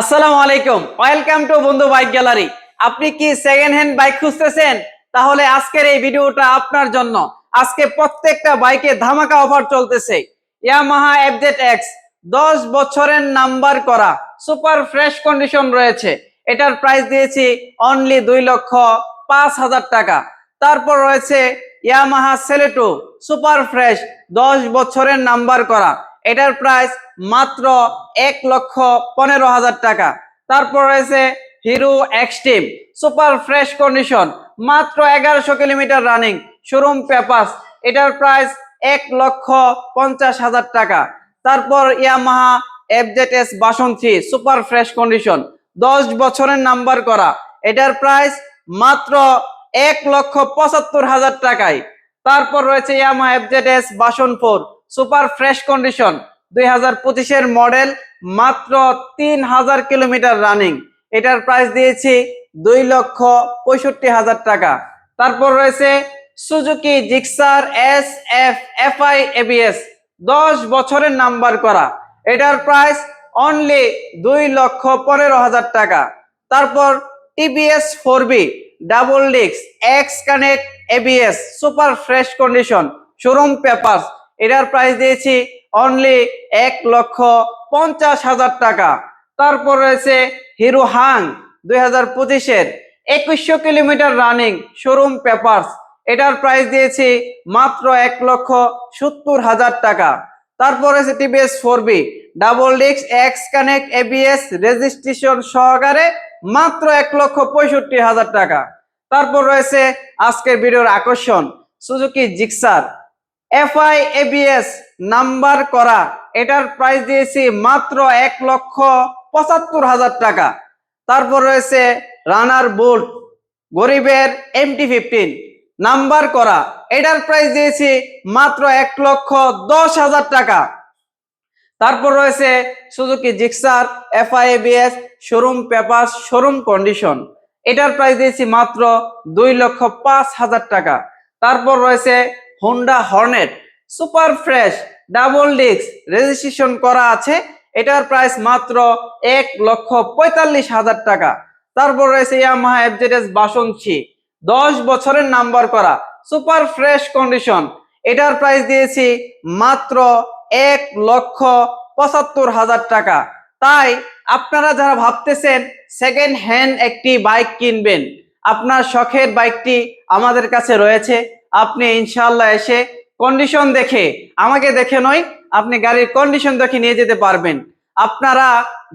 আসসালামু আলাইকুম। Welcome to বন্ধু বাইক গ্যালারি। আপনি কি সেকেন্ড হ্যান্ড বাইক খুঁজতেছেন? তাহলে আজকের এই ভিডিওটা আপনার জন্য। আজকে প্রত্যেকটা বাইকে ধামাকা অফার চলতেছে। ইয়ামাহা এফজেড এক্স দশ বছরের নাম্বার করা, সুপার ফ্রেশ কন্ডিশন রয়েছে। এটার প্রাইস দিয়েছি অনলি দুই লক্ষ পাঁচ হাজার টাকা। তারপর রয়েছে ইয়ামাহা সেলেটো সুপার ফ্রেশ, দশ বছরের নাম্বার করা। এটার প্রাইস মাত্র এক লক্ষ পনেরো হাজার টাকা। তারপর রয়েছে hero xtreme super fresh condition মাত্র এগারোশো কিলোমিটার রানিং শোরুম পেপাস এটার প্রাইস এক লক্ষ পঞ্চাশ হাজার টাকা। তারপর ইয়ামাহা এফজেড এস বাসন্তী সুপার ফ্রেশ কন্ডিশন দশ বছরের নাম্বার করা, এটার প্রাইস মাত্র এক লক্ষ পঁচাত্তর হাজার টাকায়। তারপর রয়েছে ইয়ামা এফজেড এস বাসন ফোর সুপার ফ্রেশ কন্ডিশন দুই হাজার পঁচিশের মডেল মাত্র তিন হাজার কিলোমিটার রানিং। এটার প্রাইস দিয়েছি দুই লক্ষ পঁয়ষট্টি হাজার টাকা। তারপর রয়েছে Suzuki Gixxer S F F I ABS, দশ বছরের নাম্বার করা। এটার প্রাইস অনলি দুই লক্ষ পনেরো হাজার টাকা। তারপর টিবিএস ফোর বি, ডাবল ডিক্স X connect ABS, super fresh condition, showroom papers এটার প্রাইস দিয়েছি অনলি এক লক্ষ পঞ্চাশ হাজার টাকা। তারপর রয়েছে হিরো হাং দুই হাজার পঁচিশের একুশশো কিলোমিটার রানিং শোরুম পেপার্স এটার প্রাইস দিয়েছি মাত্র এক লক্ষ সত্তর হাজার টাকা। তারপর রয়েছে টিভিএস ফোর বি ডাবল ডিক্স এক্স কানেক্ট এবিএস রেজিস্ট্রেশন সহকারে মাত্র এক লক্ষ পঁয়ষট্টি হাজার টাকা। তারপর রয়েছে আজকের ভিডিওর আকর্ষণ সুজুকি জিক্সার এফআই নাম্বার করা। এটার প্রাইস দিয়েছি মাত্র এক লক্ষ পঁচাত্তর হাজার টাকা। তারপর রয়েছে রানার বোল্ট গরিবের এমটি ফিফটিন নাম্বার করা। এটার প্রাইস দিয়েছি মাত্র এক লক্ষ দশ হাজার টাকা। তারপর রয়েছে Suzuki Gixxer FIABS showroom paper showroom condition এটার প্রাইস দিয়েছি মাত্র দুই লক্ষ পাঁচ হাজার টাকা। তারপর রয়েছে Honda Hornet super fresh double disc registration করা আছে। এটার প্রাইস মাত্র এক লক্ষ পঁয়তাল্লিশ হাজার টাকা। তারপর রয়েছে ইয়ামাহা এফজেডএস বাসন্তী দশ বছরের নাম্বার করা সুপার ফ্রেশ কন্ডিশন এটার প্রাইস দিয়েছি মাত্র এক লক্ষ পঁচাত্তর হাজার টাকা। তাই আপনারা যারা ভাবতেছেন সেকেন্ড হ্যান্ড একটি বাইক কিনবেন, আপনার শখের বাইকটি আমাদের কাছে রয়েছে আপনি ইনশাল্লাহ এসে কন্ডিশন দেখে, আমাকে দেখে নয়, আপনি গাড়ির কন্ডিশন দেখে নিয়ে যেতে পারবেন। আপনারা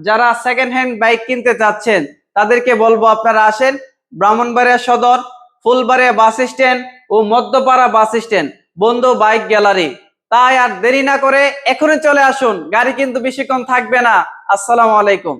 যারা সেকেন্ড হ্যান্ড বাইক কিনতে চাচ্ছেন, তাদেরকে বলব আপনারা আসেন ব্রাহ্মণবাড়িয়া সদর, ফুলবাড়িয়া বাস স্ট্যান্ড ও মধ্যপাড়া বাস স্ট্যান্ড, বন্ধু বাইক গ্যালারি। তাই আর দেরি না করে এখনই চলে আসুন, গাড়ি কিন্তু বেশিক্ষণ থাকবে না। আসসালামু আলাইকুম।